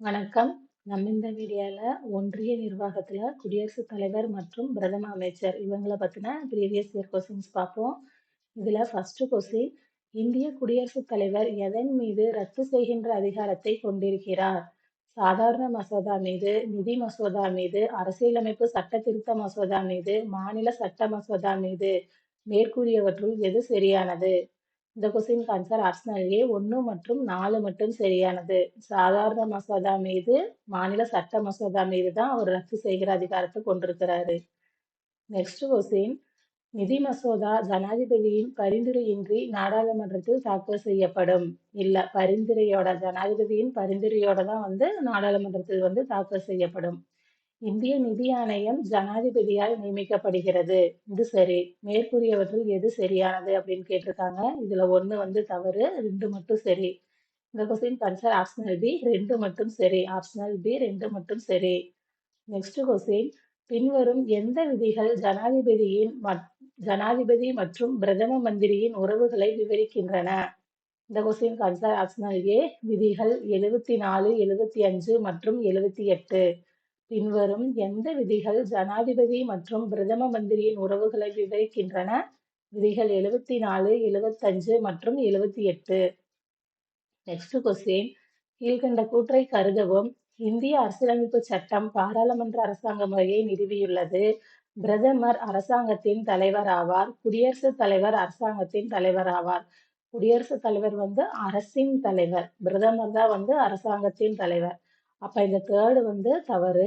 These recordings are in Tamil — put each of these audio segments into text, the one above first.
வணக்கம். நம்ம இந்த வீடியோவில் ஒன்றிய நிர்வாகத்தில் குடியரசுத் தலைவர் மற்றும் பிரதம அமைச்சர் இவங்களை பற்றின ப்ரீவியஸ் இயர் கொஸ்டின்ஸ் பார்ப்போம். இதில் ஃபஸ்ட்டு கொஸ்டின் இந்திய குடியரசுத் தலைவர் எதன் மீது ரத்து செய்கின்ற அதிகாரத்தை கொண்டிருக்கிறார்? சாதாரண மசோதா மீது, நிதி மசோதா மீது, அரசியலமைப்பு சட்ட திருத்த மசோதா மீது, மாநில சட்ட மசோதா மீது. மேற்கூறியவற்றுள் எது சரியானது? இந்த கொஸ்டினுக்கு ஆன்சர் ஆப்ஷனல் ஏ ஒன்று மற்றும் நாலு மட்டும் சரியானது. சாதாரண மசோதா மீது மாநில சட்ட மசோதா மீது தான் அவர் ரத்து செய்கிற அதிகாரத்தை கொண்டிருக்கிறாரு. நெக்ஸ்ட் கொஸ்டின் நிதி மசோதா ஜனாதிபதியின் பரிந்துரையின்றி நாடாளுமன்றத்தில் தாக்கல் செய்யப்படும். இல்லை பரிந்துரையோட ஜனாதிபதியின் பரிந்துரையோட தான் வந்து நாடாளுமன்றத்தில் வந்து தாக்கல் செய்யப்படும். இந்திய நிதி ஆணையம் ஜனாதிபதியால் நியமிக்கப்படுகிறது. இது சரி. மேற்கூறியவற்றில் எது சரியானது அப்படின்னு கேட்டிருக்காங்க. இதுல ஒண்ணு வந்து தவறு ரெண்டு மட்டும் சரி. இந்த கொஸ்டின் கன்சர் ஆப்ஷனல் பி ரெண்டு மட்டும் சரி. ஆப்ஷனல் பி ரெண்டு மட்டும் சரி. நெக்ஸ்ட் கொஸ்டின் பின்வரும் எந்த விதிகள் ஜனாதிபதியின் ஜனாதிபதி மற்றும் பிரதம மந்திரியின் உறவுகளை விவரிக்கின்றன? இந்த கொஸ்டின் கன்சர் ஆப்ஷனல் ஏ விதிகள் எழுபத்தி நாலு எழுபத்தி அஞ்சு மற்றும் எழுபத்தி எட்டு. பின்வரும் எந்த விதிகள் ஜனாதிபதி மற்றும் பிரதம மந்திரியின் உறவுகளை விவரிக்கின்றன? விதிகள் எழுபத்தி நாலு எழுபத்தஞ்சு மற்றும் எழுபத்தி எட்டு நெக்ஸ்ட் கொஸ்டின் கீழ்கண்ட கூற்றை கருதவும். இந்திய அரசியலமைப்பு சட்டம் பாராளுமன்ற அரசாங்க முறையை நிறுவியுள்ளது. பிரதமர் அரசாங்கத்தின் தலைவர் ஆவார். குடியரசுத் தலைவர் அரசாங்கத்தின் தலைவர் ஆவார். குடியரசுத் தலைவர் வந்து அரசின் தலைவர். பிரதமர் தான் வந்து அரசாங்கத்தின் தலைவர். அப்ப இந்த தேர்டு வந்து தவறு.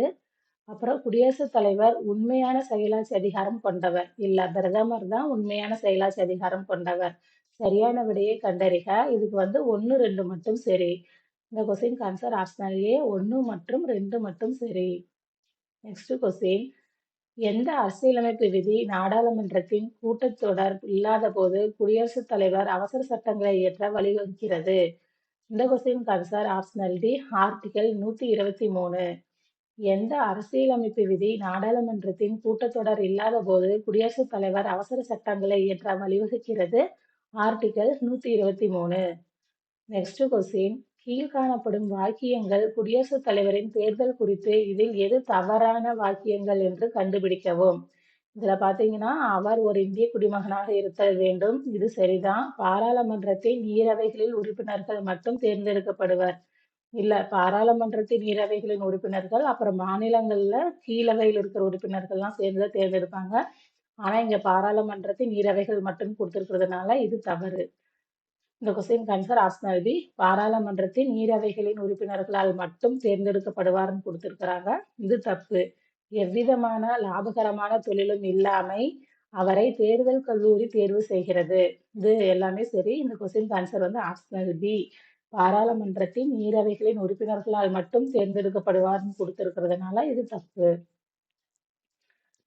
அப்புறம் குடியரசுத் தலைவர் உண்மையான செயலாட்சி அதிகாரம் கொண்டவர். இல்ல பிரதமர் தான் உண்மையான செயலாட்சி அதிகாரம் கொண்டவர். சரியான விடையை கண்டறிக. இதுக்கு வந்து ஒன்று ரெண்டு மட்டும் சரி. இந்த கொஸ்டின் ஆன்சர் ஆப்ஷனல் ஏ ஒன்று மற்றும் ரெண்டு மட்டும் சரி. நெக்ஸ்ட் கொஸ்டின் எந்த அரசியலமைப்பு விதி நாடாளுமன்றத்தின் கூட்டத்தொடர் இல்லாத போது குடியரசுத் தலைவர் அவசர சட்டங்களை இயற்ற வழிவகுக்கிறது? இந்த question answer optional D article நூத்தி இருபத்தி மூணு. எந்த அரசியலமைப்பு விதி நாடாளுமன்றத்தின் கூட்டத்தொடர் இல்லாத போது குடியரசுத் தலைவர் அவசர சட்டங்களை இயற்ற வழிவகுக்கிறது? ஆர்டிகல் நூத்தி இருபத்தி மூணு. Next question. கீழ்காணப்படும் வாக்கியங்கள் குடியரசுத் தலைவரின் தேர்தல் குறித்து இதில் எது தவறான வாக்கியங்கள் என்று கண்டுபிடிக்கவும்? இதுல பாத்தீங்கன்னா அவர் ஒரு இந்திய குடிமகனாக இருத்தல் வேண்டும். இது சரிதான். பாராளுமன்றத்தின் நீரவைகளில் உறுப்பினர்கள் மட்டும் தேர்ந்தெடுக்கப்படுவர். இல்ல பாராளுமன்றத்தின் நீரவைகளின் உறுப்பினர்கள் அப்புறம் மாநிலங்கள்ல கீழவையில் இருக்கிற உறுப்பினர்கள்லாம் சேர்ந்து தேர்ந்தெடுப்பாங்க. ஆனா இங்க பாராளுமன்றத்தின் நீரவைகள் மட்டும் கொடுத்திருக்கிறதுனால இது தவறு. இந்த கொஸ்டின் கன்சர் ஆப்ஷனல் பி. பாராளுமன்றத்தின் நீரவைகளின் உறுப்பினர்களால் மட்டும் தேர்ந்தெடுக்கப்படுவார்னு கொடுத்திருக்கிறாங்க. இது தப்பு. எவ்விதமான லாபகரமான தொழிலும் இல்லாமை அவரை தேர்தல் கல்லூரி தேர்வு செய்கிறது. இது எல்லாமே சரி. இந்த கொஸ்டின் ஆன்சர் வந்து ஆப்ஷனல் பி பாராளுமன்றத்தின் நீரவைகளின் உறுப்பினர்களால் மட்டும் தேர்ந்தெடுக்கப்படுவார்னு கொடுத்திருக்கிறதுனால இது தப்பு.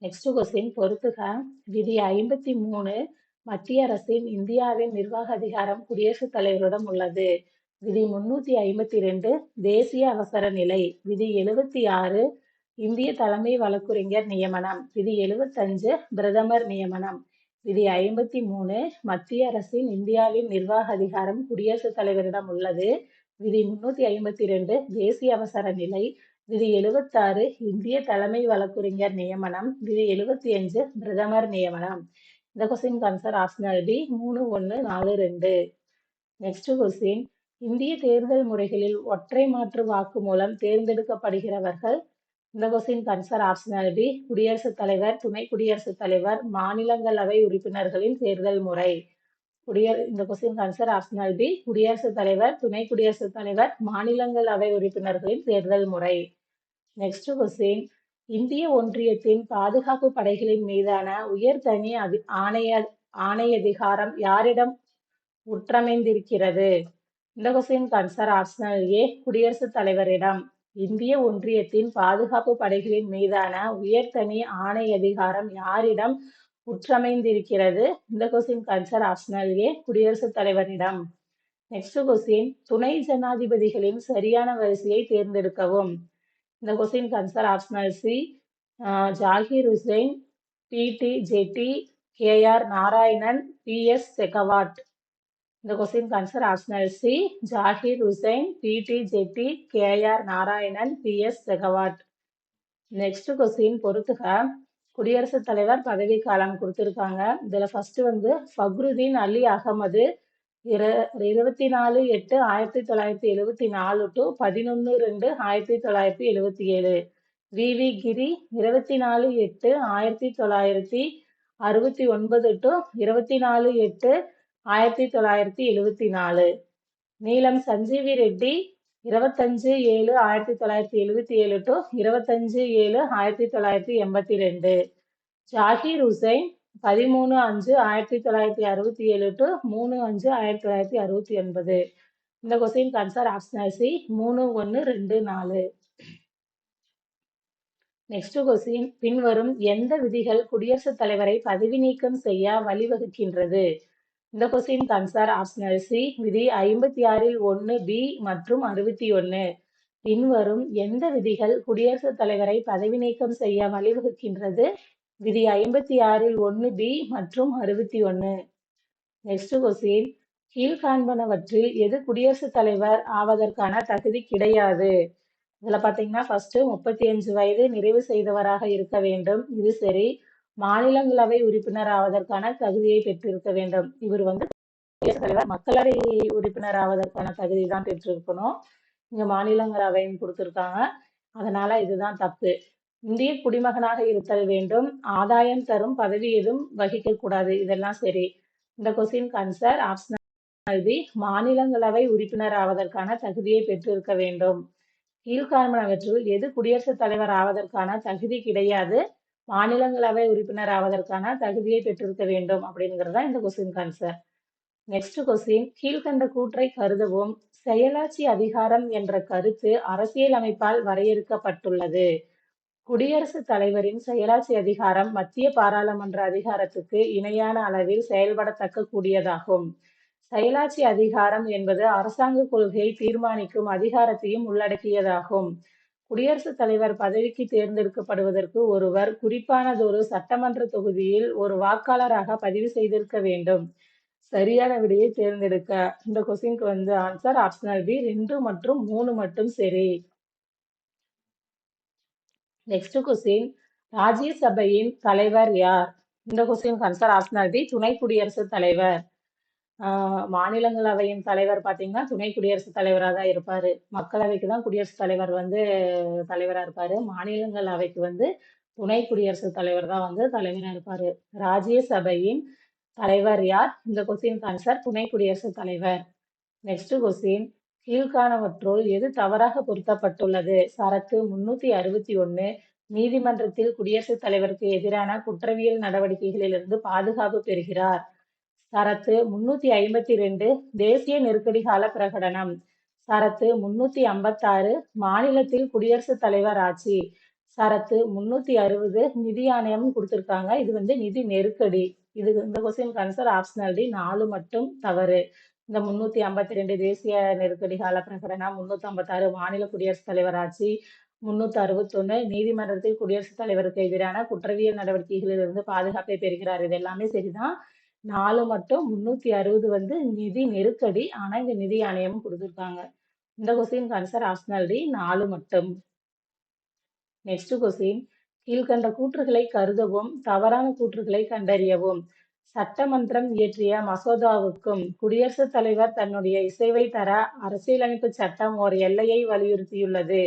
நெக்ஸ்ட் கொஸ்டின் பொறுத்துக. விதி ஐம்பத்தி மூணு. மத்திய அரசின் இந்தியாவின் நிர்வாக அதிகாரம் குடியரசுத் தலைவரிடம் உள்ளது. விதி முன்னூத்தி ஐம்பத்தி ரெண்டு. தேசிய அவசர நிலை. விதி எழுபத்தி ஆறு. இந்திய தலைமை வழக்குரைஞர் நியமனம். விதி எழுபத்தஞ்சு பிரதமர் நியமனம். விதி ஐம்பத்தி மூணு மத்திய அரசின் இந்தியாவின் நிர்வாக அதிகாரம் குடியரசுத் தலைவரிடம் உள்ளது. விதி முன்னூத்தி ஐம்பத்தி ரெண்டு தேசிய அவசர நிலை. விதி எழுபத்தாறு இந்திய தலைமை வழக்குரைஞர் நியமனம். விதி எழுபத்தி அஞ்சு பிரதமர் நியமனம். இந்த கொஸ்டின் ஆன்சர் ஆப்ஷனல் டி மூணு ஒன்று நாலு ரெண்டு. நெக்ஸ்ட் கொஸ்டின் இந்திய தேர்தல் முறைகளில் ஒற்றை மாற்று வாக்கு மூலம் தேர்ந்தெடுக்கப்படுகிறவர்கள் இந்த கொஸ்டின் கன்சர் ஆப்ஷனல் பி குடியரசுத் தலைவர் துணை குடியரசுத் தலைவர் மாநிலங்களவை உறுப்பினர்களின் தேர்தல் முறை. குடியர் இந்த கொஸ்டின் கன்சர் ஆப்ஷனல் பி குடியரசுத் தலைவர் துணை குடியரசுத் தலைவர் மாநிலங்களவை உறுப்பினர்களின் தேர்தல் முறை. நெக்ஸ்ட் கொஸ்டின் இந்திய ஒன்றியத்தின் பாதுகாப்பு படைகளின் மீதான உயர் தனி அதி ஆணைய ஆணையதிகாரம் யாரிடம் உற்றமைந்திருக்கிறது இந்த கொஸ்டின் கன்சர் ஆப்ஷனல் ஏ குடியரசுத் தலைவரிடம். இந்திய ஒன்றியத்தின் பாதுகாப்பு படைகளின் மீதான உயர்தனி ஆணை அதிகாரம் யாரிடம் உற்றமைந்திருக்கிறது இந்த கொஸ்டின் கன்சர் ஆப்ஷனல் ஏ குடியரசுத் தலைவரிடம் நெக்ஸ்ட் கொஸ்டின் துணை ஜனாதிபதிகளின் சரியான வரிசையை தேர்ந்தெடுக்கவும். இந்த question answer optional C Zakir Hussain B D Jatti K R Narayanan B S Shekhawat. இந்த question answer optional C Zakir Hussain B D Jatti K R Narayanan B S Shekhawat next question பொறுத்துக. குடியரசுத் தலைவர் பதவி காலம் கொடுத்துருக்காங்க. இதில் ஃபர்ஸ்ட் வந்து ஃபக்ருதீன் அலி அகமது இரு இருபத்தி நாலு எட்டு ஆயிரத்தி தொள்ளாயிரத்தி எழுபத்தி நாலு டு பதினொன்று ரெண்டு ஆயிரத்தி தொள்ளாயிரத்தி எழுபத்தி ஏழு. வி. வி. கிரி இருபத்தி நாலு எட்டு ஆயிரத்தி தொள்ளாயிரத்தி அறுபத்தி ஒன்பது டு இருபத்தி நாலு எட்டு ஆயிரத்தி தொள்ளாயிரத்தி எழுவத்தி நாலு. நீலம் சஞ்சீவி ரெட்டி இருபத்தஞ்சு ஏழு ஆயிரத்தி தொள்ளாயிரத்தி எழுவத்தி ஏழு டு இருபத்தஞ்சு ஏழு ஆயிரத்தி தொள்ளாயிரத்தி எண்பத்தி ரெண்டு. ஜாகிர் ஹுசைன் பதிமூணு அஞ்சு ஆயிரத்தி தொள்ளாயிரத்தி அறுபத்தி ஏழு டு மூணு அஞ்சு ஆயிரத்தி தொள்ளாயிரத்தி அறுபத்தி ஒன்பது. இந்த கொஸ்டின் ஆன்சர் ஆப்ஷனல் சி மூணு ஒன்று ரெண்டு நாலு. நெக்ஸ்ட் கொஸ்டின் பின்வரும் எந்த விதிகள் குடியரசுத் தலைவரை பதவி நீக்கம் செய்ய வழிவகுக்கின்றது? இந்த கொஸ்டின் கன்சார் ஆப்ஷனல் சி விதி ஐம்பத்தி ஆறில் ஒன்று பி மற்றும் அறுபத்தி ஒன்று பின்வரும் எந்த விதிகள் குடியரசுத் தலைவரை பதவி நீக்கம் செய்ய வழிவகுக்கின்றது? விதி ஐம்பத்தி ஆறில் ஒன்று பி மற்றும் அறுபத்தி ஒன்று நெக்ஸ்ட் கொஸ்டின் கீழ்காண்பனவற்றில் எது குடியரசுத் தலைவர் ஆவதற்கான தகுதி கிடையாது? இதில் பாத்தீங்கன்னா ஃபர்ஸ்ட் முப்பத்தி அஞ்சு வயது நிறைவு செய்தவராக இருக்க வேண்டும். இது சரி. மாநிலங்களவை உறுப்பினர் ஆவதற்கான தகுதியை பெற்றிருக்க வேண்டும். இவர் வந்து தலைவர் மக்களவை உறுப்பினர் ஆவதற்கான தகுதி தான் பெற்றிருக்கணும். இங்க மாநிலங்களவையும் கொடுத்துருக்காங்க. அதனால இதுதான் தப்பு. இந்திய குடிமகனாக இருத்தல் வேண்டும். ஆதாயம் தரும் பதவி எதுவும் வகிக்க கூடாது. இதெல்லாம் சரி. இந்த கொஸ்டின் ஆன்சர் ஆப்ஷனல் பி மாநிலங்களவை உறுப்பினர் ஆவதற்கான தகுதியை பெற்றிருக்க வேண்டும். கீழ்காண்பனவற்றுள் எது குடியரசுத் தலைவர் ஆவதற்கான தகுதி கிடையாது. மாநிலங்களவை உறுப்பினர் ஆவதற்கான தகுதியை பெற்றிருக்க வேண்டும் அப்படிங்கிறது தான் இந்த கொஸ்டின் ஆன்சர் நெக்ஸ்ட் கொஸ்டின் கீழ்கண்ட கூற்றை கருதவும். செயலாட்சி அதிகாரம் என்ற கருத்து அரசியல் அமைப்பால் வரையறுக்கப்பட்டுள்ளது. குடியரசுத் தலைவரின் செயலாட்சி அதிகாரம் மத்திய பாராளுமன்ற அதிகாரத்துக்கு இணையான அளவில் செயல்படத்தக்க கூடியதாகும் செயலாட்சி அதிகாரம் என்பது அரசாங்க கொள்கையை தீர்மானிக்கும் அதிகாரத்தையும் உள்ளடக்கியதாகும். குடியரசுத் தலைவர் பதவிக்கு தேர்ந்தெடுக்கப்படுவதற்கு ஒருவர் குறிப்பானதொரு சட்டமன்ற தொகுதியில் ஒரு வாக்காளராக பதிவு செய்திருக்க வேண்டும். சரியான விடையை தேர்ந்தெடுக்க. இந்த கொஸ்டின்க்கு வந்து ஆன்சர் ஆப்ஷனல் பி ரெண்டு மற்றும் மூணு மட்டும் சரி. நெக்ஸ்ட் கொஸ்டின் ராஜ்யசபையின் தலைவர் யார்? இந்த கொஸ்டின் ஆன்சர் ஆப்ஷனல் பி துணை குடியரசுத் தலைவர். மாநிலங்களவையின் தலைவர் பார்த்தீங்கன்னா துணை குடியரசுத் தலைவராக தான் இருப்பாரு. மக்களவைக்கு தான் குடியரசுத் தலைவர் வந்து தலைவராக இருப்பாரு. மாநிலங்களவைக்கு வந்து துணை குடியரசுத் தலைவர் தான் வந்து தலைவராக இருப்பாரு. ராஜ்யசபையின் தலைவர் யார்? இந்த கொஸ்டின் ஆன்சர் துணை குடியரசுத் தலைவர். நெக்ஸ்ட் கொஸ்டின் கீழ்காணவற்றுள் எது தவறாக பொருத்தப்பட்டுள்ளது? சரத்து முன்னூத்தி அறுபத்தி ஒன்னு. நீதிமன்றத்தில் குடியரசுத் தலைவருக்கு எதிரான குற்றவியல் நடவடிக்கைகளிலிருந்து பாதுகாப்பு பெறுகிறார். சரத்து முன்னூத்தி ஐம்பத்தி ரெண்டு தேசிய நெருக்கடி கால பிரகடனம். சரத்து முன்னூத்தி ஐம்பத்தாறு மாநிலத்தில் குடியரசுத் தலைவர் ஆட்சி. சரத்து முன்னூத்தி அறுபது நிதி ஆணையம் கொடுத்துருக்காங்க. இது வந்து நிதி நெருக்கடி. இது இந்த கொஸ்டின் ஆன்சர் ஆப்ஷனல் டி. நாலு மட்டும் தவறு. இந்த முன்னூத்தி ஐம்பத்தி ரெண்டு தேசிய நெருக்கடி கால பிரகடனம் முன்னூத்தி ஐம்பத்தாறு மாநில குடியரசுத் தலைவர் ஆட்சி முன்னூத்தி அறுபத்தொன்னு நீதிமன்றத்தில் குடியரசுத் தலைவருக்கு எதிரான குற்றவியல் நடவடிக்கைகளில் இருந்து பாதுகாப்பை பெறுகிறார். இது எல்லாமே சரிதான். நாலு மட்டும் முன்னூத்தி அறுபது வந்து நிதி நெருக்கடி. ஆனா இங்க நிதி ஆணையம் கொடுத்துருக்காங்க. இந்த கொஸ்டின் ஆன்சர் ஆப்ஷனல் டி நாலு மட்டும். நெக்ஸ்ட் கொஸ்டின் கீழ்கண்ட கூற்றுகளை கருதவும் தவறான கூற்றுகளை கண்டறியவும். சட்டமன்றம் இயற்றிய மசோதாவுக்கும் குடியரசுத் தலைவர் தன்னுடைய இசைவை தர அரசியலமைப்பு சட்டம் ஓர் எல்லையை வலியுறுத்தியுள்ளது.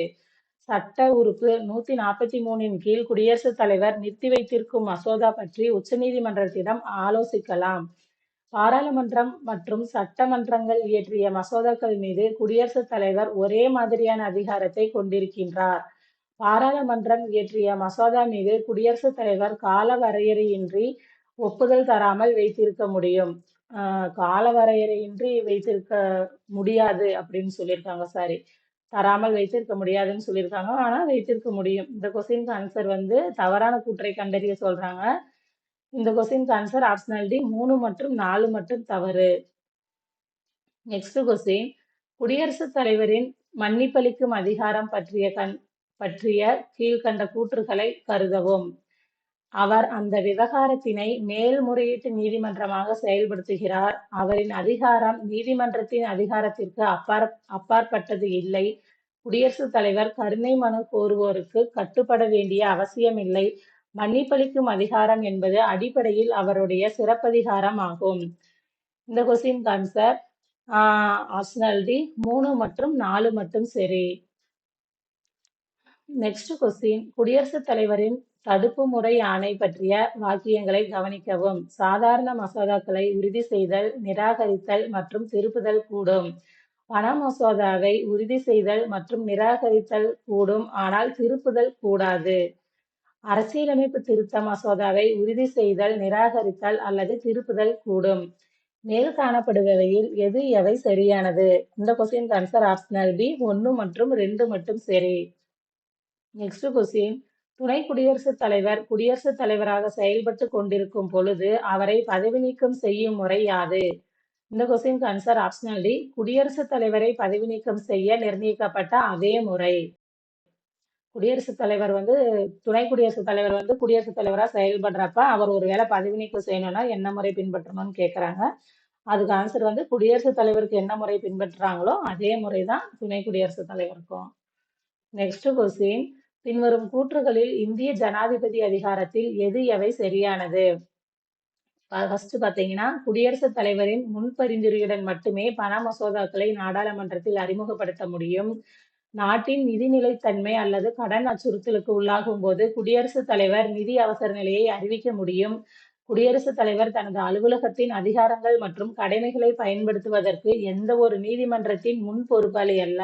சட்ட உறுப்பு நூத்தி நாற்பத்தி மூணின் கீழ் குடியரசுத் தலைவர் நிறுத்தி வைத்திருக்கும் மசோதா பற்றி உச்சநீதிமன்றத்திடம் ஆலோசிக்கலாம். பாராளுமன்றம் மற்றும் சட்டமன்றங்கள் இயற்றிய மசோதாக்கள் மீது குடியரசுத் தலைவர் ஒரே மாதிரியான அதிகாரத்தை கொண்டிருக்கின்றார். பாராளுமன்றம் இயற்றிய மசோதா மீது குடியரசுத் தலைவர் கால வரையறையின்றி ஒப்புதல் தராமல் வைத்திருக்க முடியும். ஆஹ் கால வரையறையின்றி வைத்திருக்க முடியாது அப்படின்னு சொல்லியிருக்காங்க சாரி. தராமல் வைத்திருக்க முடியாதுன்னு சொல்லியிருக்காங்க. ஆனா வைத்திருக்க முடியும். இந்த கொஸ்டினுக்கு ஆன்சர் வந்து தவறான கூற்றை கண்டறிய சொல்றாங்க. இந்த கொஸ்டினுக்கு ஆன்சர் ஆப்ஷனல் டி மூணு மற்றும் நாலு மட்டும் தவறு. நெக்ஸ்ட் கொஸ்டின் குடியரசுத் தலைவரின் மன்னிப்பளிக்கும் அதிகாரம் பற்றிய கண் பற்றிய கீழ்கண்ட கூற்றுகளை கருதவும். அவர் அந்த விவகாரத்தினை மேல்முறையீட்டு நீதிமன்றமாக செயல்படுத்துகிறார். அவரின் அதிகாரம் நீதிமன்றத்தின் அதிகாரத்திற்கு அப்பாற் அப்பாற்பட்டது இல்லை. குடியரசுத் தலைவர் கருணை மனு கோருவோருக்கு கட்டுப்பட வேண்டிய அவசியமில்லை. மன்னிப்பளிக்கும் அதிகாரம் என்பது அடிப்படையில் அவருடைய சிறப்பதிகாரம் ஆகும். இந்த கொஸ்டினுக்கு ஆன்சர் ஆப்ஷனல் டி மூணு மற்றும் நாலு மட்டும் சரி. நெக்ஸ்ட் கொஸ்டின் குடியரசுத் தலைவரின் தடுப்பு முறை ஆணை பற்றிய வாக்கியங்களை கவனிக்கவும். சாதாரண மசோதாக்களை உறுதி செய்தல், நிராகரித்தல் மற்றும் திருப்புதல் கூடும். பண மசோதாவை உறுதி செய்தல் மற்றும் நிராகரித்தல் கூடும் ஆனால் திருப்புதல் கூடாது. அரசியலமைப்பு திருத்த மசோதாவை உறுதி செய்தல், நிராகரித்தல் அல்லது திருப்புதல் கூடும். மேல் காணப்படுபவையில் எது எவை சரியானது? இந்த கொஸ்டின் ஆன்சர் ஆப்ஷனல் பி ஒன்று மற்றும் ரெண்டு மட்டும் சரி. நெக்ஸ்ட் கொஸ்டின் துணை குடியரசுத் தலைவர் குடியரசுத் தலைவராக செயல்பட்டு கொண்டிருக்கும் பொழுது அவரை பதவி நீக்கம் செய்யும் முறை யாது? இந்த கொஸ்டின் ஆன்சர் ஆப்ஷனல் டி குடியரசுத் தலைவரை பதவி நீக்கம் செய்ய நிர்ணயிக்கப்பட்ட அதே முறை. குடியரசுத் தலைவர் வந்து துணை குடியரசுத் தலைவர் வந்து குடியரசுத் தலைவராக செயல்படுறப்ப அவர் ஒரு வேளை பதவி நீக்கம் செய்யணும்னா என்ன முறை பின்பற்றணும்னு கேட்குறாங்க. அதுக்கு ஆன்சர் வந்து குடியரசுத் தலைவருக்கு என்ன முறை பின்பற்றுறாங்களோ அதே முறை தான் துணை குடியரசுத் தலைவருக்கும். நெக்ஸ்ட் கொஸ்டின் பின்வரும் கூற்றுகளில் இந்திய ஜனாதிபதி அதிகாரத்தில் எது எவை சரியானது? ஃபர்ஸ்ட் பார்த்தீங்கன்னா குடியரசுத் தலைவரின் முன்பரிந்துரையுடன் மட்டுமே பண மசோதாக்களை நாடாளுமன்றத்தில் அறிமுகப்படுத்த முடியும். நாட்டின் நிதி நிலைத்தன்மை அல்லது கடன் அச்சுறுத்தலுக்கு உள்ளாகும் போது குடியரசுத் தலைவர் நிதி அவசர நிலையை அறிவிக்க முடியும். குடியரசுத் தலைவர் தனது அலுவலகத்தின் அதிகாரங்கள் மற்றும் கடமைகளை பயன்படுத்துவதற்கு எந்த ஒரு நீதிமன்றத்தின் முன் பொறுப்பாளி அல்ல.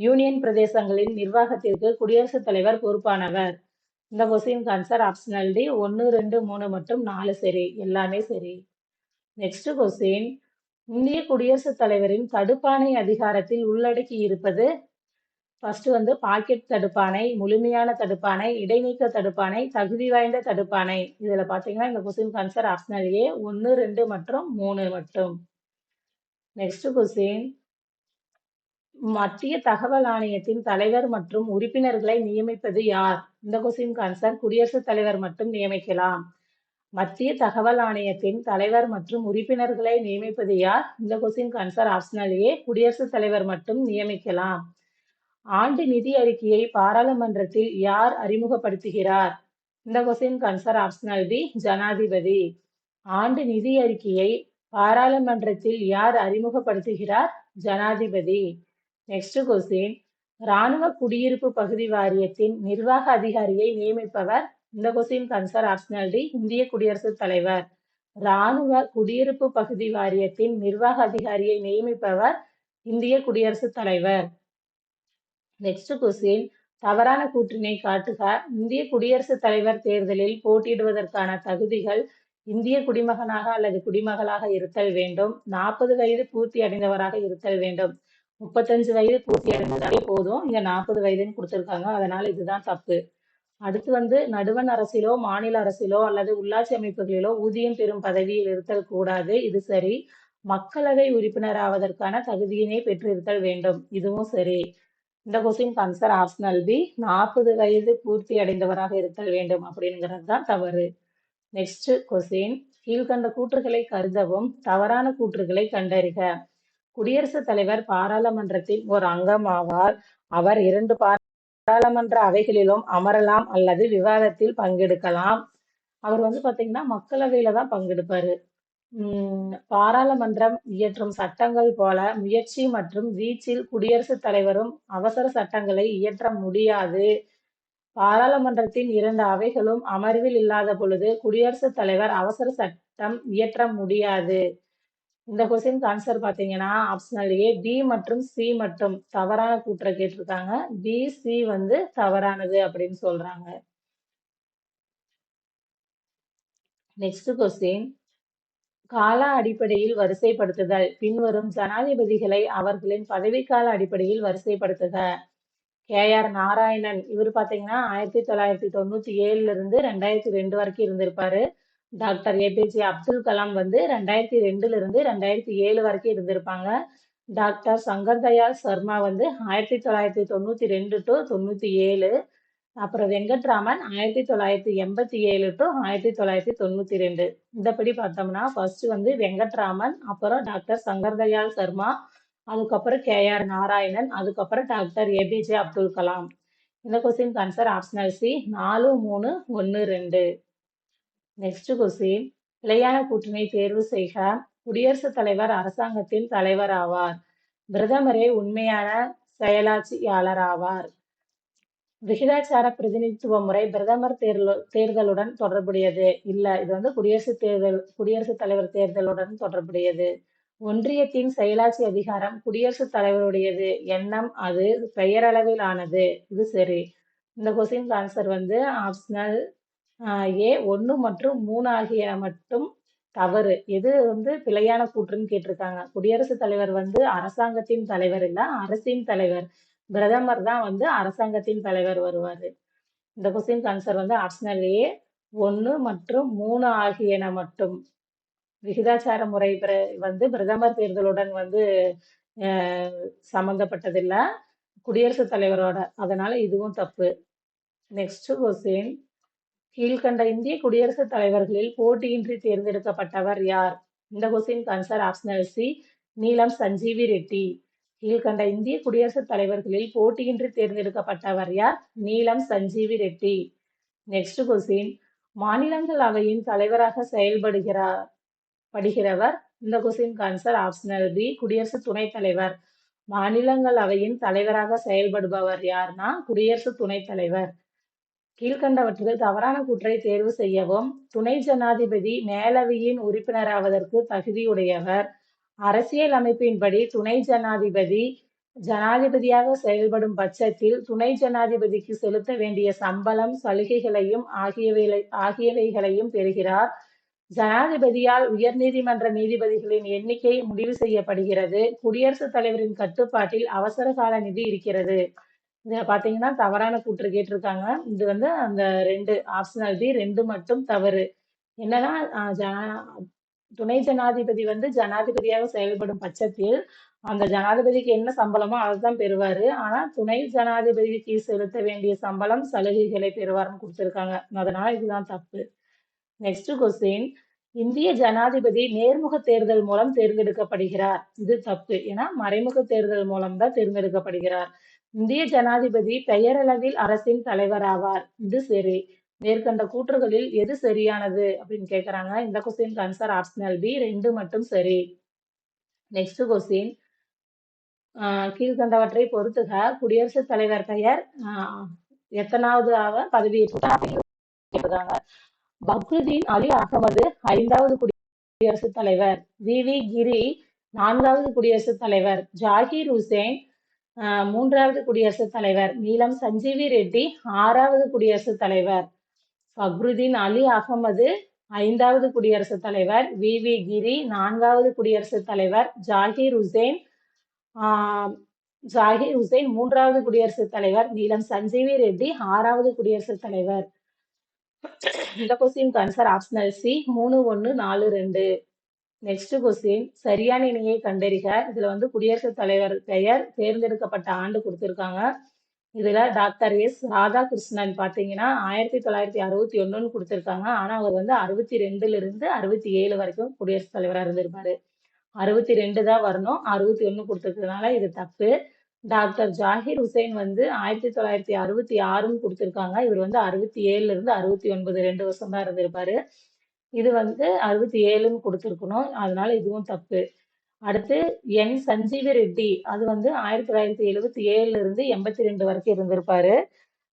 யூனியன் பிரதேசங்களின் நிர்வாகத்திற்கு குடியரசுத் தலைவர் பொறுப்பானவர். இந்த கொஸ்டின் ஆன்சர் ஆப்ஷனல் டி ஒன்று ரெண்டு மூணு மற்றும் நாலு சரி. எல்லாமே சரி. நெக்ஸ்ட் கொஸ்டின் இந்திய குடியரசுத் தலைவரின் தடுப்பாணை அதிகாரத்தில் உள்ளடக்கி இருப்பது ஃபர்ஸ்ட் வந்து பாக்கெட் தடுப்பாணை, முழுமையான தடுப்பாணை, இடைநீக்க தடுப்பாணை, தகுதி வாய்ந்த தடுப்பாணை. இதுல பாத்தீங்கன்னா இந்த கொஸ்டின் ஆன்சர் ஆப்ஷனல் ஏ ஒன்று ரெண்டு மற்றும் மூணு மட்டும். நெக்ஸ்ட் கொஸ்டின் மத்திய தகவல் ஆணையத்தின் தலைவர் மற்றும் உறுப்பினர்களை நியமிப்பது யார்? இந்த கொஸ்டின் ஆன்சர் குடியரசுத் தலைவர் மட்டும் நியமிக்கலாம். மத்திய தகவல் ஆணையத்தின் தலைவர் மற்றும் உறுப்பினர்களை நியமிப்பது யார்? இந்த கொஸ்டின் ஆன்சர் ஆப்ஷனல் ஏ குடியரசுத் தலைவர் மட்டும் நியமிக்கலாம். ஆண்டு நிதி அறிக்கையை பாராளுமன்றத்தில் யார் அறிமுகப்படுத்துகிறார்? இந்த கொஸ்டின் ஆன்சர் ஆப்ஷனல் பி ஜனாதிபதி. ஆண்டு நிதி அறிக்கையை பாராளுமன்றத்தில் யார் அறிமுகப்படுத்துகிறார்? ஜனாதிபதி. நெக்ஸ்ட் கொஸ்டின் ராணுவ குடியிருப்பு பகுதி வாரியத்தின் நிர்வாக அதிகாரியை நியமிப்பவர்? இந்த கொஸ்டின் ஆன்சர் ஆப்ஷனல் டி இந்திய குடியரசுத் தலைவர். ராணுவ குடியிருப்பு பகுதி வாரியத்தின் நிர்வாக அதிகாரியை நியமிப்பவர் இந்திய குடியரசுத் தலைவர். நெக்ஸ்ட் கொஸ்டின் தவறான கூற்றினை காட்டுக. இந்திய குடியரசுத் தலைவர் தேர்தலில் போட்டியிடுவதற்கான தகுதிகள் இந்திய குடிமகனாக அல்லது குடிமகளாக இருத்தல் வேண்டும். நாற்பது வயது பூர்த்தி அடைந்தவராக இருத்தல் வேண்டும். முப்பத்தஞ்சு வயது பூர்த்தி அடைந்தாலே போதும். இங்க நாற்பது வயதுன்னு கொடுத்துருக்காங்க அதனால இதுதான் தப்பு. அடுத்து வந்து நடுவண் அரசிலோ, மாநில அரசிலோ அல்லது உள்ளாட்சி அமைப்புகளிலோ ஊதியம் பெறும் பதவியில் இருத்தல் கூடாது. இது சரி. மக்களவை உறுப்பினர் ஆவதற்கான தகுதியினை பெற்றிருத்தல் வேண்டும். இதுவும் சரி. இந்த கொஸ்டின் ஆன்சர் ஆப்ஷனல் பி நாற்பது வயது பூர்த்தி அடைந்தவராக இருத்தல் வேண்டும் அப்படிங்கிறது தான் தவறு. நெக்ஸ்ட் கொஸ்டின் கீழ்கண்ட கூற்றுகளை கருதவும் தவறான கூற்றுகளை கண்டறிக. குடியரசுத் தலைவர் பாராளுமன்றத்தின் ஒரு அங்கம் ஆவார். அவர் இரண்டு பாராளுமன்ற அவைகளிலும் அமரலாம் அல்லது விவாதத்தில் பங்கெடுக்கலாம். அவர் வந்து பாத்தீங்கன்னா மக்களவையில தான் பங்கெடுப்பாரு. உம் பாராளுமன்றம் இயற்றும் சட்டங்கள் போல முயற்சி மற்றும் வீச்சில் குடியரசுத் தலைவரும் அவசர சட்டங்களை இயற்ற முடியாது. பாராளுமன்றத்தின் இரண்டு அவைகளும் அமர்வில் இல்லாத பொழுது குடியரசுத் தலைவர் அவசர சட்டம் இயற்ற முடியாது. இந்த கொஸ்டின் ஆன்சர் பாத்தீங்கன்னா ஆப்ஷனல் ஏ பி மற்றும் சி மட்டும் தவறான கூற்றை கேட்டிருக்காங்க. பி, சி வந்து தவறானது அப்படின்னு சொல்றாங்க. நெக்ஸ்ட் கொஸ்டின் கால அடிப்படையில் வரிசைப்படுத்துதல். பின்வரும் ஜனாதிபதிகளை அவர்களின் பதவிக்கால அடிப்படையில் வரிசைப்படுத்துக. கே. ஆர். நாராயணன் இவர் பாத்தீங்கன்னா ஆயிரத்தி தொள்ளாயிரத்தி தொண்ணூத்தி ஏழுல இருந்து ரெண்டாயிரத்தி ரெண்டு வரைக்கும் இருந்திருப்பாரு. டாக்டர் ஏபிஜே அப்துல் கலாம் வந்து ரெண்டாயிரத்தி ரெண்டுல இருந்து ரெண்டாயிரத்தி ஏழு வரைக்கும் இருந்திருப்பாங்க. டாக்டர் சங்கர் தயாள் சர்மா வந்து ஆயிரத்தி தொள்ளாயிரத்தி தொண்ணூத்தி ரெண்டு டு தொண்ணூத்தி ஏழு. அப்புறம் வெங்கட்ராமன் ஆயிரத்தி தொள்ளாயிரத்தி எண்பத்தி ஏழு டு ஆயிரத்தி தொள்ளாயிரத்தி தொண்ணூத்தி ரெண்டு இந்தபடி பார்த்தோம்னா ஃபர்ஸ்ட் வந்து வெங்கட்ராமன் அப்புறம் டாக்டர் சங்கர்தயாள் சர்மா அதுக்கப்புறம் கே ஆர் நாராயணன் அதுக்கப்புறம் டாக்டர் ஏபிஜே அப்துல் கலாம் இந்த கொஸ்டின் ஆன்சர் ஆப்ஷனல் சி நாலு மூணு ஒன்று ரெண்டு நெக்ஸ்ட் கொஸ்டின் நிலையான கூட்டணி தேர்வு செய்க. குடியரசுத் தலைவர் அரசாங்கத்தின் தலைவர் ஆவார். பிரதமரே உண்மையான செயலாட்சியாளர் ஆவார். விகிதாச்சார பிரதிநிதித்துவ முறை பிரதமர் தேர்தல் தேர்தலுடன் தொடர்புடையது. இல்ல இது வந்து குடியரசுத் தேர்தல் குடியரசுத் தலைவர் தேர்தலுடன் தொடர்புடையது. ஒன்றியத்தின் செயலாட்சி அதிகாரம் குடியரசுத் தலைவருடையது. எண்ணம் அது பெயரளவிலானது. இது சரி. இந்த கொஸ்டின் ஆன்சர் வந்து ஆப்ஷனல் ஏ ஒன்று மற்றும் மூணு ஆகிய மட்டும் தவறு. எது வந்து பிழையான கூற்றுன்னு கேட்டிருக்காங்க. குடியரசுத் தலைவர் வந்து அரசாங்கத்தின் தலைவர் இல்ல அரசின் தலைவர். பிரதமர் தான் வந்து அரசாங்கத்தின் தலைவர் வருவார். இந்த கொஸ்டின் ஆன்சர் வந்து ஆப்ஷனல் ஏ ஒன்று மற்றும் மூணு ஆகியன மட்டும். விகிதாச்சார முறை வந்து பிரதமர் தேர்தலுடன் வந்து சம்மந்தப்பட்டதில்லை குடியரசுத் தலைவரோட. அதனால இதுவும் தப்பு. நெக்ஸ்ட் கொஸ்டின் கீழ்கண்ட இந்திய குடியரசுத் தலைவர்களில் போட்டியின்றி தேர்ந்தெடுக்கப்பட்டவர் யார்? இந்த கொஸ்டின் ஆன்சர் ஆப்ஷனல் சி நீலம் சஞ்சீவி ரெட்டி. கீழ்கண்ட இந்திய குடியரசுத் தலைவர்களில் போட்டியின்றி தேர்ந்தெடுக்கப்பட்டவர் யார்? நீலம் சஞ்சீவி ரெட்டி. நெக்ஸ்ட் கொஸ்டின் மாநிலங்களவையின் தலைவராக செயல்படுகிறார் படுகிறவர்? இந்த கொஸ்டின் ஆன்சர் ஆப்ஷனல் பி குடியரசு துணைத் தலைவர். மாநிலங்களவையின் தலைவராக செயல்படுபவர் யார்னா குடியரசு துணைத் தலைவர். கீழ்கண்டவற்றில் தவறான கூற்றை தேர்வு செய்யவும் துணை ஜனாதிபதி மேலவையின் உறுப்பினராவதற்கு தகுதியுடையவர். அரசியல் அமைப்பின்படி துணை ஜனாதிபதி ஜனாதிபதியாக செயல்படும் பட்சத்தில் துணை ஜனாதிபதிக்கு செலுத்த வேண்டிய சம்பளம் சலுகைகளையும் ஆகியவை ஆகியவைகளையும் பெறுகிறார். ஜனாதிபதியால் உயர்நீதிமன்ற நீதிபதிகளின் எண்ணிக்கை முடிவு செய்யப்படுகிறது. குடியரசுத் தலைவரின் கட்டுப்பாட்டில் அவசர கால நிதி இருக்கிறது. இதுல பார்த்தீங்கன்னா தவறான கூற்று கேட்டிருக்காங்க. இது வந்து அந்த ரெண்டு ஆப்ஷனல் பி ரெண்டு மட்டும் தவறு. என்னன்னா ஜனா- துணை ஜனாதிபதி வந்து ஜனாதிபதியாக செயல்படும் பட்சத்தில் அந்த ஜனாதிபதிக்கு என்ன சம்பளமோ அதுதான் பெறுவாரு. ஆனா துணை ஜனாதிபதிக்கு செலுத்த வேண்டிய சம்பளம் சலுகைகளை பெறுவார்னு கொடுத்திருக்காங்க. அதனால இதுதான் தப்பு. நெக்ஸ்ட் கொஸ்டின் இந்திய ஜனாதிபதி நேர்முக தேர்தல் மூலம் தேர்ந்தெடுக்கப்படுகிறார். இது தப்பு. ஏன்னா மறைமுக தேர்தல் மூலம் தான் தேர்ந்தெடுக்கப்படுகிறார். இந்திய ஜனாதிபதி பெயரளவில் அரசின் தலைவர் ஆவார் இது சரி. மேற்கண்ட கூற்றுகளில் எது சரியானது அப்படின்னு கேட்கிறாங்க இந்த கொஸ்டின் ஆன்சர் ஆப்ஷனல் பி ரெண்டு மட்டும் சரி. நெக்ஸ்ட் கொஸ்டின் கீழ்கண்டவற்றை பொறுத்துக. குடியரசுத் தலைவர் பெயர் ஆஹ், எத்தனாவது ஆக பதவியேற்றாங்க பக்ருதீன் அலி அகமது ஐந்தாவது குடியரசுத் தலைவர். வி வி கிரி நான்காவது குடியரசுத் தலைவர். ஜாகிர் ஹுசேன் மூன்றாவது குடியரசுத் தலைவர் நீலம் சஞ்சீவி ரெட்டி ஆறாவது குடியரசுத் தலைவர். ஃபக்ருதீன் அலி அகமது ஐந்தாவது குடியரசுத் தலைவர். வி. வி. கிரி நான்காவது குடியரசுத் தலைவர். ஜாகிர் ஹுசேன் ஜாகிர் ஹுசேன் மூன்றாவது குடியரசுத் தலைவர். நீலம் சஞ்சீவி ரெட்டி ஆறாவது குடியரசுத் தலைவர். இந்த கொஸ்டின் ஆன்சர் ஆப்ஷனல் சி மூணு ஒன்று நாலு ரெண்டு. நெக்ஸ்ட் கொஸ்டின் சரியான இணையை கண்டறிக. இதுல வந்து குடியரசுத் தலைவர் பெயர் தேர்ந்தெடுக்கப்பட்ட ஆண்டு கொடுத்திருக்காங்க. இதுல டாக்டர் எஸ் ராதாகிருஷ்ணன் பாத்தீங்கன்னா ஆயிரத்தி தொள்ளாயிரத்தி அறுபத்தி ஒண்ணுன்னு கொடுத்திருக்காங்க. ஆனா அவர் வந்து அறுபத்தி ரெண்டுல இருந்து அறுபத்தி ஏழு வரைக்கும் குடியரசுத் தலைவரா இருந்திருப்பாரு. அறுபத்தி ரெண்டு தான் வரணும். அறுபத்தி ஒண்ணு கொடுத்துருக்கறதுனால இது தப்பு. டாக்டர் ஜாகிர் ஹுசைன் வந்து ஆயிரத்தி தொள்ளாயிரத்தி அறுபத்தி ஆறுன்னு கொடுத்திருக்காங்க. இவர் வந்து அறுபத்தி ஏழுல இருந்து அறுபத்தி ஒன்பது ரெண்டு வருஷம் தான் இருந்திருப்பாரு. இது வந்து அறுபத்தி ஏழுன்னு கொடுத்துருக்கணும். அதனால இதுவும் தப்பு. அடுத்து என் சஞ்சீவி ரெட்டி. அது வந்து ஆயிரத்தி தொள்ளாயிரத்தி எழுபத்தி ஏழுல இருந்து எண்பத்தி ரெண்டு வரைக்கும் இருந்திருப்பாரு.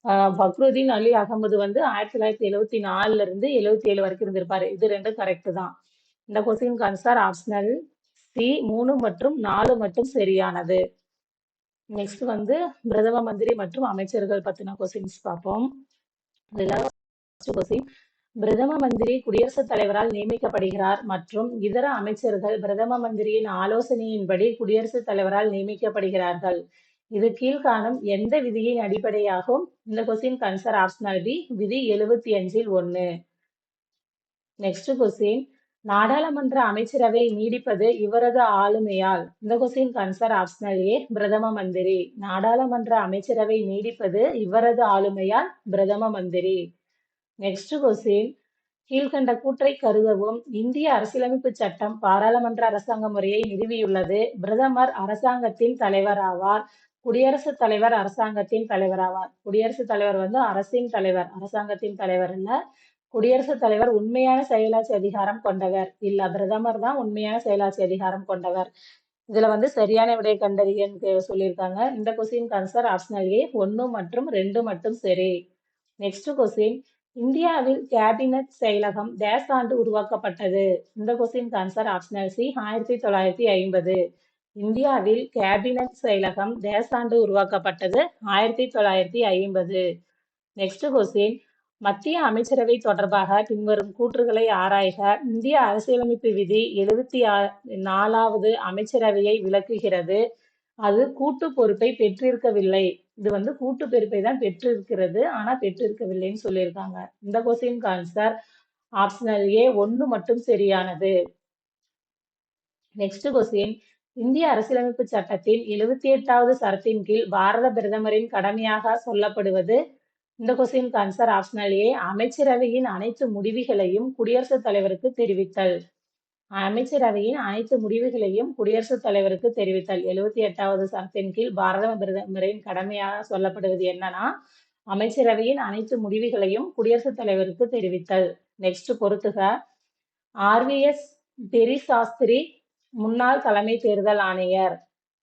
ஆஹ் பக்ருதீன் அலி அகமது வந்து ஆயிரத்தி தொள்ளாயிரத்தி எழுபத்தி நாலுல இருந்து எழுபத்தி ஏழு வரைக்கும் இருந்திருப்பாரு. இது ரெண்டும் கரெக்ட் தான். இந்த கொஸ்டின் ஆன்சர் ஆப்ஷனல் சி மூணு மற்றும் நாலு மட்டும் சரியானது. நெக்ஸ்ட் வந்து பிரதம மந்திரி மற்றும் அமைச்சர்கள் பத்தின கொஸ்டின்ஸ் பார்ப்போம். கொஸ்டின் பிரதம மந்திரி குடியரசுத் தலைவரால் நியமிக்கப்படுகிறார் மற்றும் இதர அமைச்சர்கள் பிரதம மந்திரியின் ஆலோசனையின்படி குடியரசுத் தலைவரால் நியமிக்கப்படுகிறார்கள். இது கீழ்காணும் எந்த விதியின் அடிப்படையாகும் இந்த கொஸ்டின் கன்சர் ஆப்ஷனல் பி விதி எழுபத்தி அஞ்சில் ஒன்று நெக்ஸ்ட் கொஸ்டின் நாடாளுமன்ற அமைச்சரவை நீடிப்பது இவரது ஆளுமையால்? இந்த கொஸ்டின் கன்சர் ஆப்ஷனல் ஏ பிரதம மந்திரி. நாடாளுமன்ற அமைச்சரவை நீடிப்பது இவரது ஆளுமையால்? பிரதம மந்திரி. நெக்ஸ்ட் கொஸ்டின் கீழ்கண்ட கூற்றை கருதவும் இந்திய அரசியலமைப்பு சட்டம் பாராளுமன்ற அரசாங்க முறையை நிறுவியுள்ளது. பிரதமர் அரசாங்கத்தின் தலைவர் ஆவார். குடியரசுத் தலைவர் அரசாங்கத்தின் தலைவர் ஆவார். குடியரசுத் தலைவர் வந்து அரசின் தலைவர். அரசாங்கத்தின் தலைவர் இல்ல குடியரசுத் தலைவர் உண்மையான செயலாட்சி அதிகாரம் கொண்டவர். இல்ல பிரதமர் தான் உண்மையான செயலாட்சி அதிகாரம் கொண்டவர். இதுல வந்து சரியான விடை கண்டறியன்னு சொல்லியிருக்காங்க. இந்த கொஸ்டின் ஆன்சர் ஆப்ஷனல் ஏ ஒன்னு மற்றும் ரெண்டு மட்டும் சரி. நெக்ஸ்ட் கொஸ்டின் இந்தியாவில் கேபினட் செயலகம் டேஸ் ஆண்டு உருவாக்கப்பட்டது. இந்த கொஸ்டின் ஆன்சர் ஆப்ஷனல் சி ஆயிரத்தி தொள்ளாயிரத்தி ஐம்பது. இந்தியாவில் கேபினட் செயலகம் டேஸ் ஆண்டு உருவாக்கப்பட்டது ஆயிரத்தி தொள்ளாயிரத்தி ஐம்பது. நெக்ஸ்ட் கொஸ்டின் மத்திய அமைச்சரவை தொடர்பாக பின்வரும் கூற்றுகளை ஆராய்க. இந்திய அரசியலமைப்பு விதி எழுபத்தி நாலாவது அமைச்சரவையை விளக்குகிறது. அது கூட்டு பொறுப்பை பெற்றிருக்கவில்லை. இது வந்து கூட்டு பொறுப்பை தான் பெற்றிருக்கிறது. ஆனா பெற்றிருக்கவில்லைன்னு சொல்லியிருக்காங்க. இந்த கொஸ்டின் ஆன்சர் ஆப்ஷனல் ஏ ஒன்று மட்டும் சரியானது. நெக்ஸ்ட் கொஸ்டின் இந்திய அரசியலமைப்பு சட்டத்தின் எழுபத்தி எட்டாவது சரத்தின் கீழ் பாரத பிரதமரின் கடமையாக சொல்லப்படுவது? இந்த கொஸ்டின் ஆன்சர் ஆப்ஷனல் ஏ அமைச்சரவையின் அனைத்து முடிவுகளையும் குடியரசுத் தலைவருக்கு தெரிவித்தல். அமைச்சரவையின் அனைத்து முடிவுகளையும் குடியரசுத் தலைவருக்கு தெரிவித்தல். எழுபத்தி எட்டாவது சட்டத்தின் கீழ் பாரத பிரதமரின் கடமையாக சொல்லப்படுவது என்னன்னா அமைச்சரவையின் அனைத்து முடிவுகளையும் குடியரசுத் தலைவருக்கு தெரிவித்தல். நெக்ஸ்ட் பொறுத்துக. ஆர்விஎஸ் பெரி சாஸ்திரி முன்னாள் தலைமை தேர்தல் ஆணையர்.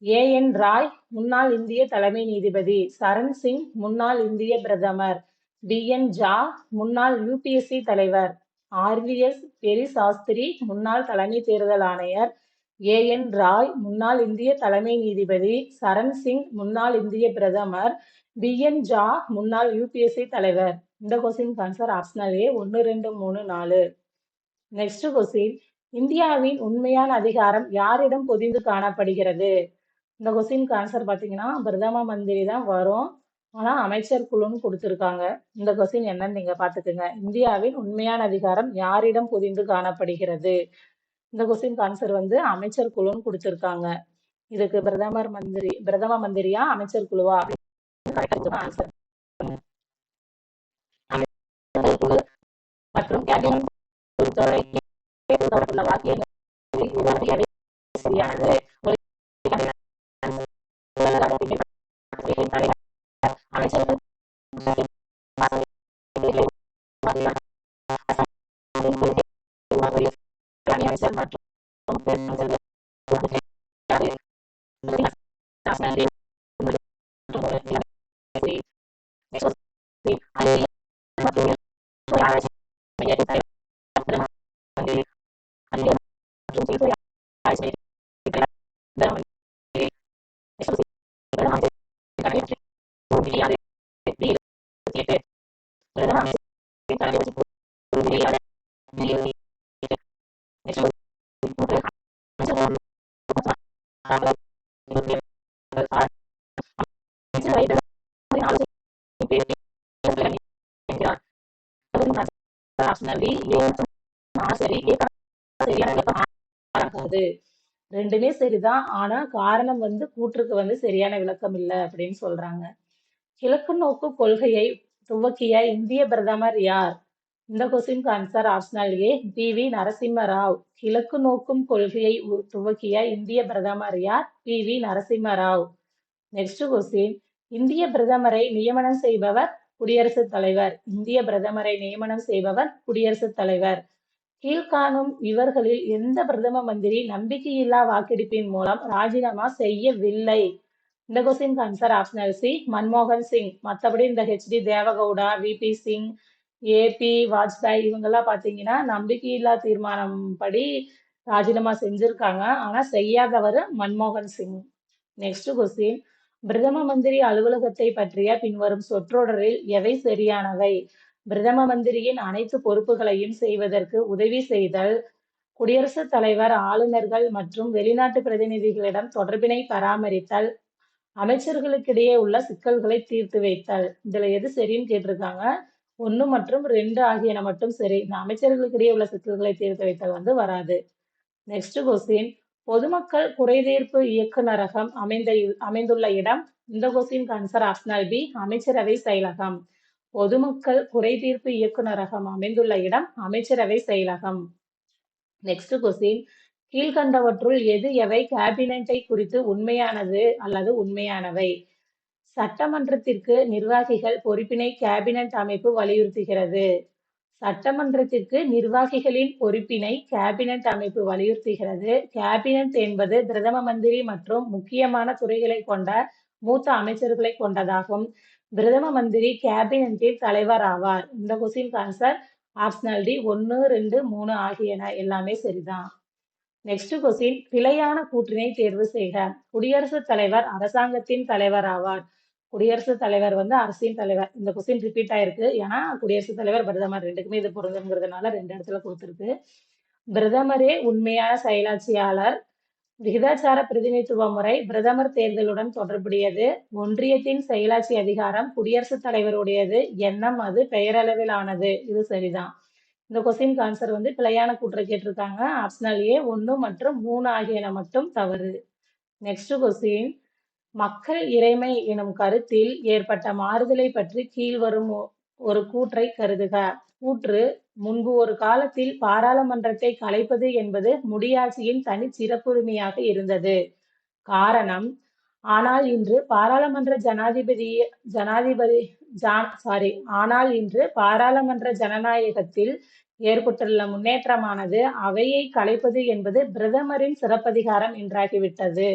ஏ. என். ராய் முன்னாள் இந்திய தலைமை நீதிபதி. சரண் சிங் முன்னாள் இந்திய பிரதமர். பி. என். ஜா முன்னாள் யூபிஎஸ்சி தலைவர். ஆர்விஎஸ் பெரி சாஸ்திரி முன்னாள் தலைமை தேர்தல் ஆணையர் ஏ. என். ராய் முன்னாள் இந்திய தலைமை நீதிபதி சரண் சிங் முன்னாள் இந்திய பிரதமர் பி. என். ஜா முன்னாள் யூபிஎஸ்சி தலைவர். இந்த கொஸ்டின் ஆன்சர் ஆப்ஷனல் ஏ ஒன்று ரெண்டு மூணு நாலு. நெக்ஸ்ட் கொஸ்டின் இந்தியாவின் உண்மையான அதிகாரம் யாரிடம் பொதிந்து காணப்படுகிறது? இந்த கொஸ்டின் ஆன்சர் பார்த்தீங்கன்னா பிரதம மந்திரி தான் வரும். ஆனால் அமைச்சர் குழுன்னு கொடுத்துருக்காங்க. இந்த கொஸ்டின் என்னன்னு நீங்கள் பார்த்துக்குங்க இந்தியாவின் உண்மையான அதிகாரம் யாரிடம் புதிந்து காணப்படுகிறது? இந்த கொஸ்டின் ஆன்சர் வந்து அமைச்சர் குழுன்னு கொடுத்துருக்காங்க. இதுக்கு பிரதமர் மந்திரி பிரதம மந்திரியா அமைச்சர் குழுவா? அப்படின்னு ஆன்சர் மற்றும் வாக்கியங்கள் சரியானது அமைச்சர்கள் ரெண்டுமே சரிதான். ஆனா காரணம் வந்து கூற்றுக்கு வந்து சரியான விளக்கம் இல்லை அப்படின்னு சொல்றாங்க. கிழக்கு நோக்கு கொள்கையை துவக்கிய இந்திய பிரதமர் யார்? இந்த question answer optional A. P. V. Narasimha Rao கிழக்கு நோக்கும் கொள்கையை துவக்கிய இந்திய பிரதமர் யார்? P. V. Narasimha Rao next question இந்திய பிரதமரை நியமனம் செய்பவர் குடியரசுத் தலைவர். இந்திய பிரதமரை நியமனம் செய்பவர் குடியரசுத் தலைவர். கீழ்காணும் இவர்களில் எந்த பிரதம மந்திரி நம்பிக்கையில்லா வாக்கெடுப்பின் மூலம் ராஜினாமா செய்யவில்லை? இந்த கொஸ்டின் ஆன்சர் ஆப்ஷனல் சி மன்மோகன் சிங். மற்றபடி இந்த H D Deve Gowda V P Singh A B Vajpayee இவங்கெல்லாம் பார்த்தீங்கன்னா நம்பிக்கையில்லா தீர்மானம் படி ராஜினாமா செஞ்சிருக்காங்க. ஆனா செய்யாதவர் மன்மோகன் சிங். நெக்ஸ்ட் கொஸ்டின் பிரதம மந்திரி அலுவலகத்தை பற்றிய பின்வரும் சொற்றொடரில் எவை சரியானவை? பிரதம மந்திரியின் அனைத்து பொறுப்புகளையும் செய்வதற்கு உதவி செய்தல் குடியரசுத் தலைவர் ஆளுநர்கள் மற்றும் வெளிநாட்டு பிரதிநிதிகளிடம் தொடர்பினை பராமரித்தல் அமைச்சர்களுக்கிடையே உள்ள சிக்கல்களை தீர்த்து வைத்தல். இதுல எது சரின்னு கேட்டிருக்காங்க. ஒன்று மற்றும் ரெண்டு ஆகியன மட்டும் சரி. இந்த அமைச்சர்களுக்கிடையே உள்ள சிக்கல்களை தீர்த்து வைத்தல் வந்து வராது. நெக்ஸ்ட் கொஸ்டின் பொதுமக்கள் குறைதீர்ப்பு இயக்குநரகம் அமைந்த அமைந்துள்ள இடம் இந்த கொஸ்டின் ஆன்சர் ஆப்ஷனல் பி அமைச்சரவை செயலகம். பொதுமக்கள் குறைதீர்ப்பு இயக்குநரகம் அமைந்துள்ள இடம் அமைச்சரவை செயலகம். நெக்ஸ்ட் கொஸ்டின் கீழ்கண்டவற்றுள் எது எவை? கேபினட்டை குறித்து உண்மையானது அல்லது உண்மையானவை? சட்டமன்றத்திற்கு நிர்வாகிகள் பொறுப்பினை கேபினட் அமைப்பு வலியுறுத்துகிறது. சட்டமன்றத்திற்கு நிர்வாகிகளின் பொறுப்பினை கேபினட் அமைப்பு வலியுறுத்துகிறது. கேபினட் என்பது பிரதம மந்திரி மற்றும் முக்கியமான துறைகளை கொண்ட மூத்த அமைச்சர்களை கொண்டதாகும். பிரதம மந்திரி கேபினட்டின் தலைவர் ஆவார். இந்த கொஸ்டின் ஆன்சர் ஆப்ஷனல் டி ஒன்று ரெண்டு மூணு ஆகியன எல்லாமே சரிதான். நெக்ஸ்ட் கொஸ்டின் பிழையான கூற்றினை தேர்வு செய்க. குடியரசுத் தலைவர் அரசாங்கத்தின் தலைவர் ஆவார். குடியரசுத் தலைவர் வந்து அரசின் தலைவர். இந்த கொஸ்டின் ரிப்பீட் ஆயிருக்கு. ஏன்னா குடியரசுத் தலைவர் பிரதமர் ரெண்டுக்குமே இது பொருந்துங்கிறதுனால ரெண்டு இடத்துல கொடுத்துருக்கு. பிரதமரே உண்மையான செயலாட்சியாளர். விகிதாச்சார பிரதிநிதித்துவ முறை பிரதமர் தேர்தலுடன் தொடர்புடையது. ஒன்றியத்தின் செயலாட்சி அதிகாரம் குடியரசுத் தலைவருடையது. எண்ணம் அது பெயரளவிலானது. இது சரிதான். இந்த கொஸ்டின் ஆன்சர் வந்து பிழையான கூற்றை கேட்டிருக்காங்க. ஆப்ஷனல் ஏ ஒன்று மற்றும் மூணு ஆகியன மட்டும் தவறு. நெக்ஸ்ட் கொஸ்டின் மக்கள் இறைமை எனும் கருத்தில் ஏற்பட்ட மாறுதலை பற்றி கீழ்வரும் ஒரு கூற்றை கருதுக. கூற்று முன்பு ஒரு காலத்தில் பாராளுமன்றத்தை கலைப்பது என்பது முடியாட்சியின் தனி சிறப்புரிமையாக இருந்தது. காரணம் ஆனால் இன்று பாராளுமன்ற ஜனாதிபதி ஜனாதிபதி சாரி ஆனால் இன்று பாராளுமன்ற ஜனநாயகத்தில் ஏற்பட்டுள்ள முன்னேற்றமானது அவையை கலைப்பது என்பது பிரதமரின் சிறப்பதிகாரம் என்றாகிவிட்டது.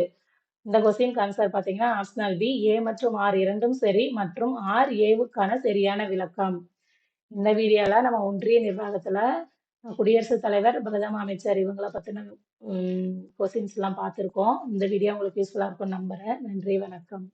இந்த கொஸ்டின் ஆன்சர் பார்த்தீங்கன்னா ஆப்ஷனல் பி ஏ மற்றும் ஆர் இரண்டும் சரி மற்றும் ஆர் ஏவுக்கான சரியான விளக்கம். இந்த வீடியோவில் நம்ம ஒன்றிய நிர்வாகத்தில் குடியரசுத் தலைவர் பிரதம அமைச்சர் இவங்களை பற்றின கொஸ்டின்ஸ்லாம் பார்த்துருக்கோம். இந்த வீடியோ உங்களுக்கு யூஸ்ஃபுல்லாக இருக்கும் நம்புகிறேன் நன்றி வணக்கம்.